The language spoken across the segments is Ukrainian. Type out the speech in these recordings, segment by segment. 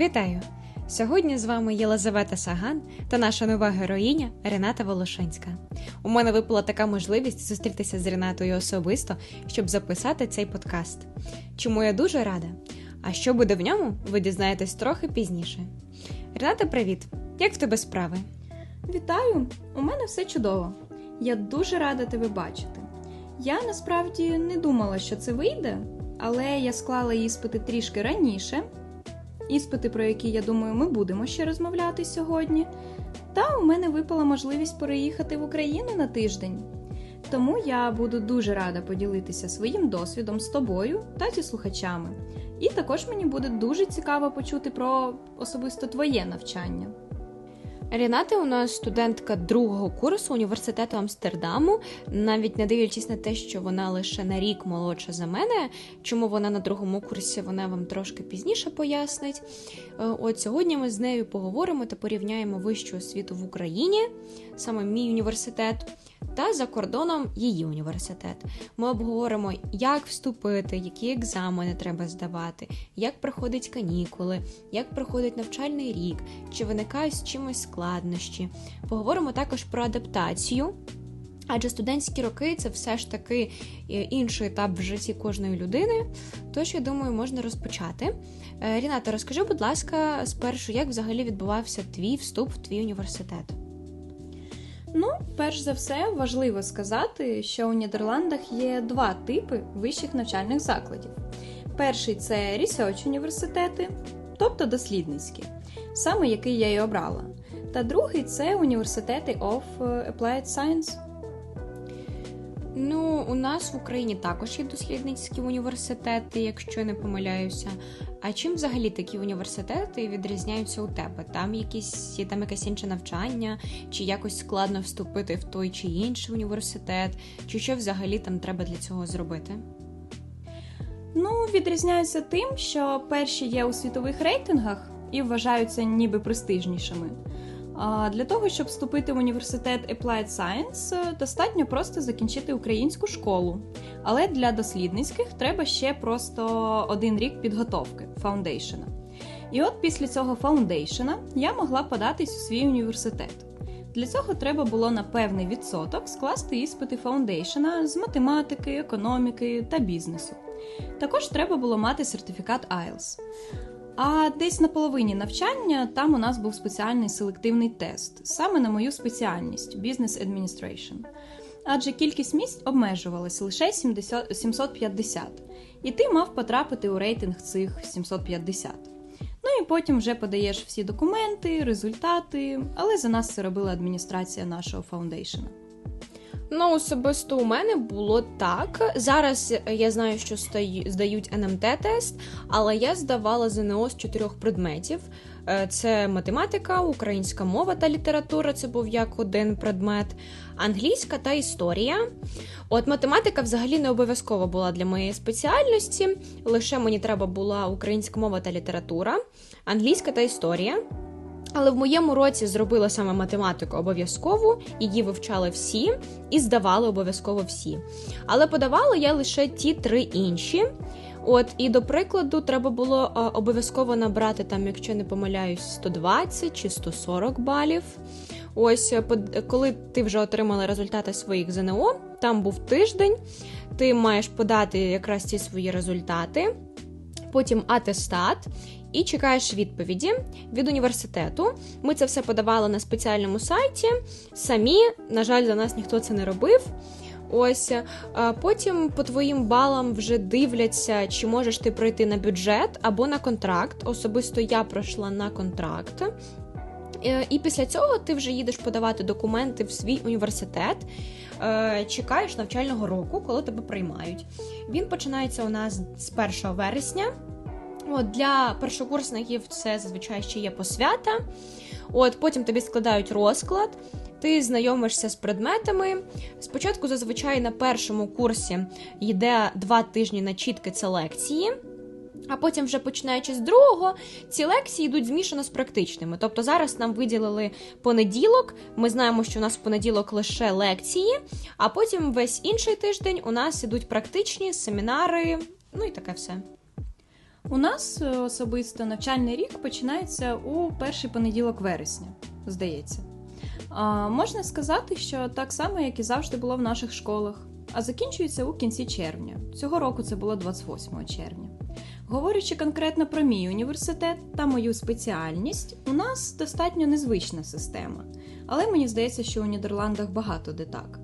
Вітаю! Сьогодні з вами Єлизавета Саган та наша нова героїня Рената Волошинська. У мене випала така можливість зустрітися з Ренатою особисто, щоб записати цей подкаст. Чому я дуже рада. А що буде в ньому, ви дізнаєтесь трохи пізніше. Рената, привіт! Як в тебе справи? Вітаю! У мене все чудово. Я дуже рада тебе бачити. Я насправді не думала, що це вийде, але я склала іспити трішки раніше. Іспити, про які, я думаю, ми будемо ще розмовляти сьогодні. Та у мене випала можливість переїхати в Україну на тиждень. Тому я буду дуже рада поділитися своїм досвідом з тобою та зі слухачами. І також мені буде дуже цікаво почути про особисто твоє навчання. Рената у нас студентка другого курсу університету Амстердаму, навіть не дивлячись на те, що вона лише на рік молодша за мене. Чому вона на другому курсі, вона вам трошки пізніше пояснить. Е, От сьогодні ми з нею поговоримо та порівняємо вищу освіту в Україні, саме мій університет, та за кордоном її університет. Ми обговоримо, як вступити, які екзамени треба здавати, як проходять канікули, як проходить навчальний рік, чи виникають з чимось складнощі. Поговоримо також про адаптацію. Адже студентські роки це все ж таки е, інший етап в житті кожної людини. Тож, я думаю, можна розпочати. Е, Ріната, розкажи, будь ласка, спершу, як взагалі відбувався твій вступ в твій університет? Ну, перш за все, важливо сказати, що у Нідерландах є два типи вищих навчальних закладів. Перший це research університети, тобто дослідницькі, саме який я і обрала. Та другий це університети of Applied Science. Ну, у нас в Україні також є дослідницькі університети, якщо я не помиляюся. А чим взагалі такі університети відрізняються у тебе? Там якісь є там якесь інше навчання, чи якось складно вступити в той чи інший університет, чи що взагалі там треба для цього зробити? Ну, відрізняються тим, що перші є у світових рейтингах і вважаються ніби престижнішими. Для того, щоб вступити в університет Applied Science, достатньо просто закінчити українську школу. Але для дослідницьких треба ще просто один рік підготовки фаундейшена. І от після цього фаундейшена я могла податись у свій університет. Для цього треба було на певний відсоток скласти іспити фаундейшена з математики, економіки та бізнесу. Також треба було мати сертифікат IELTS. А десь на половині навчання там у нас був спеціальний селективний тест, саме на мою спеціальність Business Administration. Адже кількість місць обмежувалась лише 70, 750, і ти мав потрапити у рейтинг цих 750. Ну і потім вже подаєш всі документи, результати, але за нас це робила адміністрація нашого фаундейшена. Ну, особисто у мене було так. Зараз я знаю, що здають НМТ-тест, але я здавала ЗНО з чотирьох предметів: Е, це математика, українська мова та література. Це був як один предмет, англійська та історія. От математика взагалі не обов'язково була для моєї спеціальності. Лише мені треба була українська мова та література, англійська та історія. Але в моєму році зробила саме математику обов'язкову, її вивчали всі і здавали обов'язково всі. Але подавала я лише ті три інші. От, і до прикладу, треба було обов'язково набрати там, якщо не помиляюсь, 120 чи 140 балів. Ось, коли ти вже отримала результати своїх ЗНО, там був тиждень, ти маєш подати якраз ці свої результати, потім атестат і чекаєш відповіді від університету. Ми це все подавали на спеціальному сайті. Самі, на жаль, за нас ніхто це не робив. Ось потім по твоїм балам вже дивляться, чи можеш ти пройти на бюджет або на контракт. Особисто я пройшла на контракт. Е, і після цього ти вже їдеш подавати документи в свій університет, е, чекаєш навчального року, коли тебе приймають. Він починається у нас з 1 вересня. От, Для першокурсників це зазвичай ще є посвята. От Потім тобі складають розклад, ти знайомишся з предметами. Спочатку, зазвичай, на першому курсі йде два тижні на чітки це лекції. А потім, вже починаючи з другого, ці лекції йдуть змішано з практичними. Тобто зараз нам виділили понеділок. Ми знаємо, що у нас в понеділок лише лекції, а потім весь інший тиждень у нас ідуть практичні семінари, ну і таке все. У нас е, особисто навчальний рік починається у перший понеділок вересня, здається. А, можна сказати, що так само, як і завжди було в наших школах, а закінчується у кінці червня. Цього року це було 28 червня. Говорячи конкретно про мій університет та мою спеціальність, у нас достатньо незвична система, але мені здається, що у Нідерландах багато де так.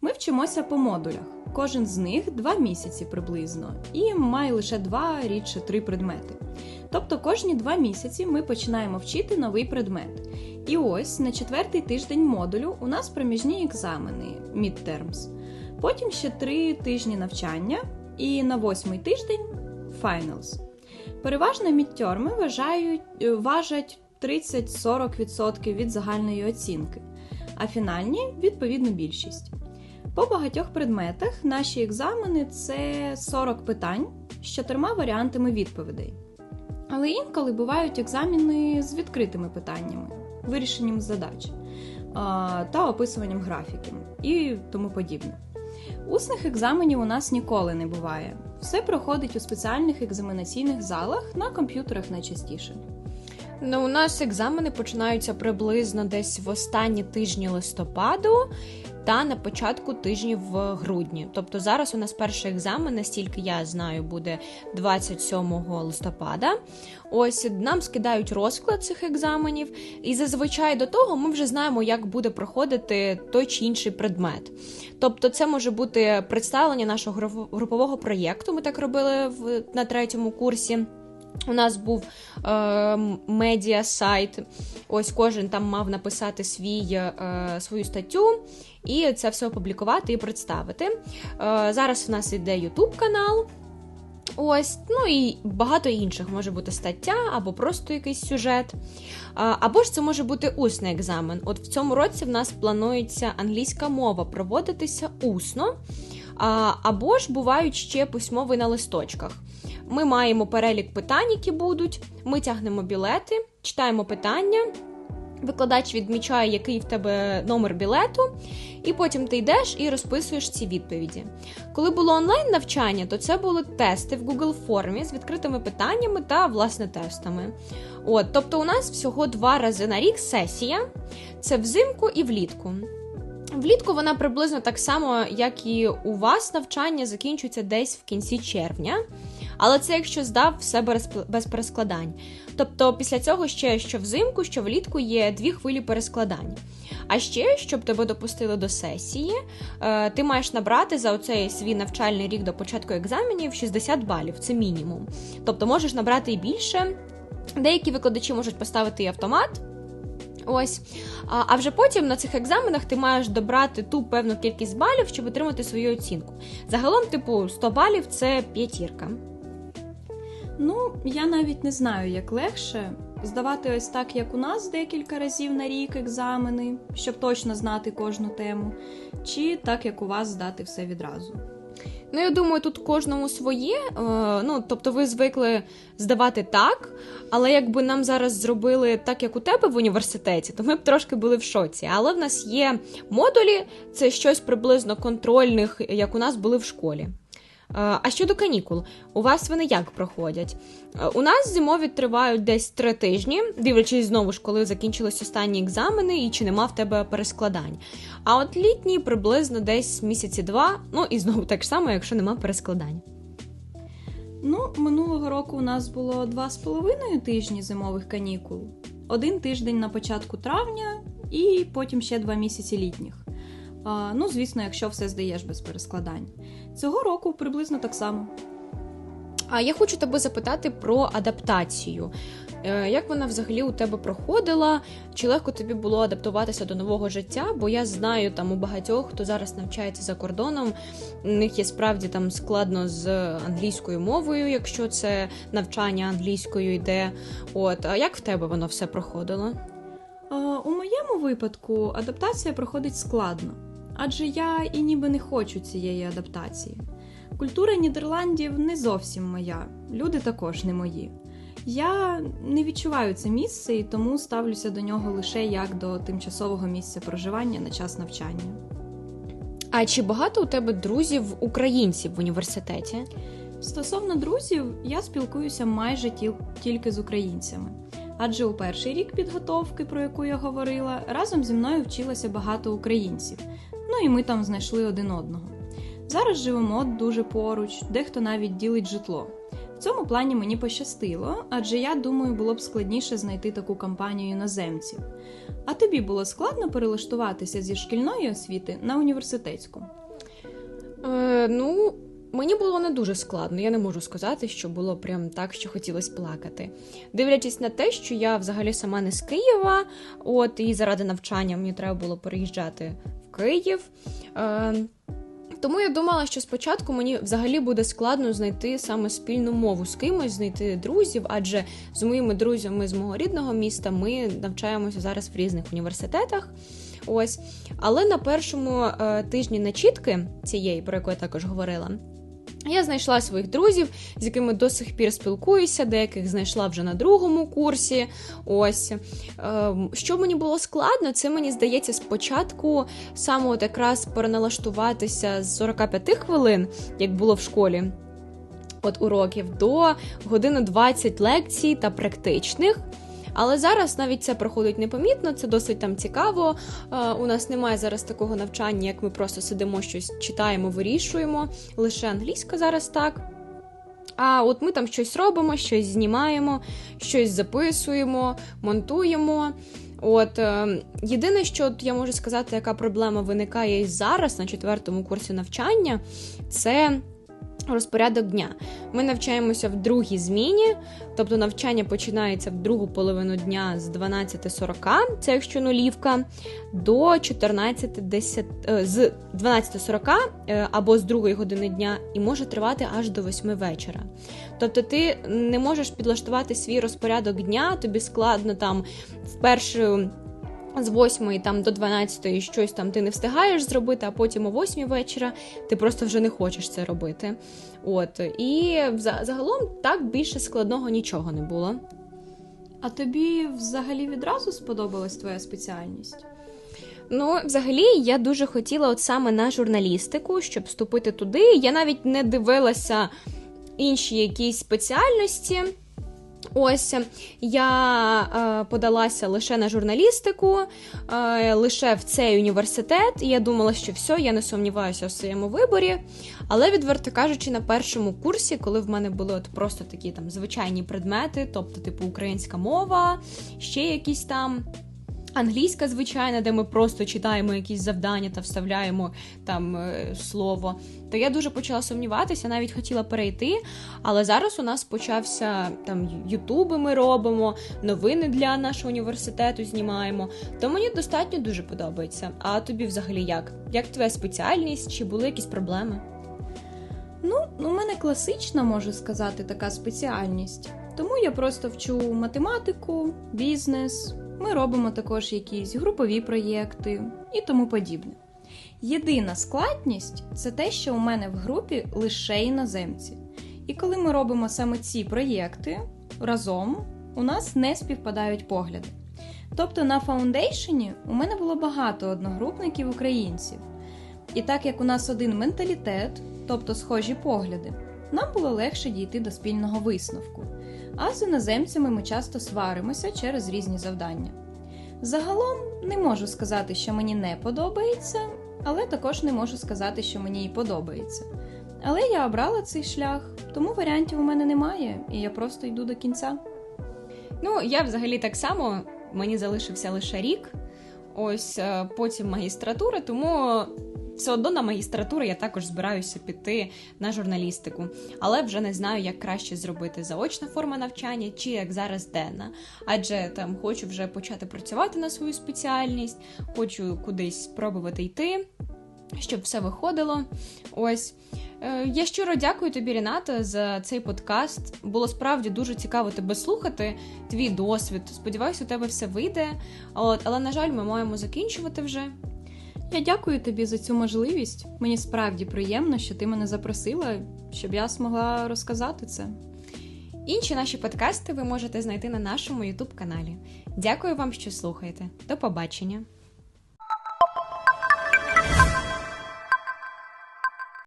Ми вчимося по модулях, кожен з них два місяці приблизно, і має лише два, рідше три предмети. Тобто кожні два місяці ми починаємо вчити новий предмет. І ось на четвертий тиждень модулю у нас проміжні екзамени midterms. Потім ще три тижні навчання, і на восьмий тиждень finals. Переважно мідтерми вважають, е, важать 30-40% від загальної оцінки, а фінальні відповідно більшість. По багатьох предметах наші екзамени це 40 питань з чотирма варіантами відповідей. Але інколи бувають екзамени з відкритими питаннями, вирішенням задач та описуванням графіків і тому подібне. Усних екзаменів у нас ніколи не буває. Все проходить у спеціальних екзаменаційних залах на комп'ютерах найчастіше. Ну, у нас екзамени починаються приблизно десь в останні тижні листопаду та на початку тижнів в грудні. Тобто зараз у нас перший екзамен, настільки я знаю, буде 27 листопада. Ось нам скидають розклад цих екзаменів, і зазвичай до того ми вже знаємо, як буде проходити той чи інший предмет. Тобто, це може бути представлення нашого групового проєкту. Ми так робили в на третьому курсі. У нас був е, медіа сайт. Ось кожен там мав написати свій, е, свою статтю і це все опублікувати і представити. Е, зараз у нас іде YouTube канал. Ось, ну і багато інших може бути стаття, або просто якийсь сюжет. Або ж це може бути усний екзамен. От в цьому році в нас планується англійська мова проводитися усно, або ж бувають ще письмові на листочках. Ми маємо перелік питань, які будуть. Ми тягнемо білети, читаємо питання. Викладач відмічає, який в тебе номер білету, і потім ти йдеш і розписуєш ці відповіді. Коли було онлайн навчання, то це були тести в Google формі з відкритими питаннями та власне тестами. От, Тобто, у нас всього два рази на рік сесія: це взимку і влітку. Влітку вона приблизно так само, як і у вас навчання закінчується десь в кінці червня. Але це якщо здав все без перескладань. Тобто після цього ще що взимку, що влітку є дві хвилі перескладань. А ще, щоб тебе допустили до сесії, е, ти маєш набрати за оцей свій навчальний рік до початку екзаменів 60 балів, це мінімум. Тобто можеш набрати і більше. Деякі викладачі можуть поставити і автомат. Ось, а вже потім на цих екзаменах ти маєш добрати ту певну кількість балів, щоб отримати свою оцінку. Загалом, типу, 100 балів це п'ятірка. Ну, я навіть не знаю, як легше здавати ось так, як у нас декілька разів на рік екзамени, щоб точно знати кожну тему, чи так, як у вас здати все відразу. Ну, я думаю, тут кожному своє. Е, ну, тобто, ви звикли здавати так, але якби нам зараз зробили так, як у тебе в університеті, то ми б трошки були в шоці. Але в нас є модулі, це щось приблизно контрольних, як у нас були в школі. А щодо канікул, у вас вони як проходять? У нас зимові тривають десь три тижні, дивлячись знову ж, коли закінчились останні екзамени і чи нема в тебе перескладань. А от літні приблизно десь місяці два, ну і знову так само, якщо нема перескладань. Ну, минулого року у нас було два з половиною тижні зимових канікул, один тиждень на початку травня, і потім ще два місяці літніх. Ну, звісно, якщо все здаєш без перескладань. Цього року приблизно так само. А я хочу тебе запитати про адаптацію. Е, як вона взагалі у тебе проходила? Чи легко тобі було адаптуватися до нового життя? Бо я знаю там у багатьох, хто зараз навчається за кордоном, у них є справді там складно з англійською мовою, якщо це навчання англійською йде. От а як в тебе воно все проходило? У моєму випадку адаптація проходить складно адже я і ніби не хочу цієї адаптації. Культура Нідерландів не зовсім моя, люди також не мої. Я не відчуваю це місце і тому ставлюся до нього лише як до тимчасового місця проживання на час навчання. А чи багато у тебе друзів українців в університеті? Стосовно друзів, я спілкуюся майже тіл- тільки з українцями. Адже у перший рік підготовки, про яку я говорила, разом зі мною вчилося багато українців. Ну і ми там знайшли один одного. Зараз живемо дуже поруч, дехто навіть ділить житло. В цьому плані мені пощастило, адже я думаю, було б складніше знайти таку компанію іноземців. А тобі було складно перелаштуватися зі шкільної освіти на університетську? Е, ну, мені було не дуже складно. Я не можу сказати, що було прям так, що хотілося плакати. Дивлячись на те, що я взагалі сама не з Києва, от і заради навчання мені треба було переїжджати Київ. Е, тому я думала, що спочатку мені взагалі буде складно знайти саме спільну мову з кимось, знайти друзів, адже з моїми друзями з мого рідного міста ми навчаємося зараз в різних університетах. Ось, але на першому е, тижні начітки цієї, про яку я також говорила. Я знайшла своїх друзів, з якими до сих пір спілкуюся, деяких знайшла вже на другому курсі. Ось Е, що мені було складно, це мені здається спочатку саме от якраз переналаштуватися з 45 хвилин, як було в школі. От уроків до години 20 лекцій та практичних. Але зараз навіть це проходить непомітно, це досить там цікаво. Е, у нас немає зараз такого навчання, як ми просто сидимо, щось читаємо, вирішуємо. Лише англійська зараз так. А от ми там щось робимо, щось знімаємо, щось записуємо, монтуємо. От е, єдине, що я можу сказати, яка проблема виникає і зараз на четвертому курсі навчання, це розпорядок дня. Ми навчаємося в другій зміні, тобто навчання починається в другу половину дня з 12.40, це якщо нулівка, до 14.10, е, з 12.40 е, або з другої години дня, і може тривати аж до 8 вечора. Тобто ти не можеш підлаштувати свій розпорядок дня, тобі складно там в першу. З 8 там до 12 щось там ти не встигаєш зробити, а потім о 8 вечора ти просто вже не хочеш це робити. От і загалом так більше складного нічого не було. А тобі взагалі відразу сподобалась твоя спеціальність? Ну, взагалі, я дуже хотіла от саме на журналістику, щоб вступити туди. Я навіть не дивилася інші якісь спеціальності. Ось я е, подалася лише на журналістику, е, лише в цей університет, і я думала, що все, я не сумніваюся в своєму виборі. Але, відверто кажучи, на першому курсі, коли в мене були от просто такі там звичайні предмети, тобто, типу, українська мова, ще якісь там. Англійська звичайна, де ми просто читаємо якісь завдання та вставляємо там е, слово. То я дуже почала сумніватися, навіть хотіла перейти. Але зараз у нас почався там Ютуби ми робимо, новини для нашого університету знімаємо. То мені достатньо дуже подобається. А тобі взагалі як? Як твоя спеціальність? Чи були якісь проблеми? Ну, у мене класична, можу сказати, така спеціальність. Тому я просто вчу математику, бізнес. Ми робимо також якісь групові проєкти і тому подібне. Єдина складність це те, що у мене в групі лише іноземці. І коли ми робимо саме ці проєкти разом, у нас не співпадають погляди. Тобто на фаундейшені у мене було багато одногрупників українців. І так як у нас один менталітет, тобто схожі погляди, нам було легше дійти до спільного висновку. А з іноземцями ми часто сваримося через різні завдання. Загалом не можу сказати, що мені не подобається, але також не можу сказати, що мені і подобається. Але я обрала цей шлях, тому варіантів у мене немає, і я просто йду до кінця. Ну, я взагалі так само, мені залишився лише рік, ось е, потім магістратура, тому все одно на магістратуру я також збираюся піти на журналістику, але вже не знаю, як краще зробити заочна форма навчання чи як зараз денна. Адже там хочу вже почати працювати на свою спеціальність, хочу кудись спробувати йти. Щоб все виходило. Ось Е, я щиро дякую тобі, Ріната, за цей подкаст. Було справді дуже цікаво тебе слухати, твій досвід. Сподіваюся, у тебе все вийде. От, але на жаль, ми маємо закінчувати вже. Я дякую тобі за цю можливість. Мені справді приємно, що ти мене запросила, щоб я змогла розказати це. Інші наші подкасти ви можете знайти на нашому youtube каналі. Дякую вам, що слухаєте. До побачення!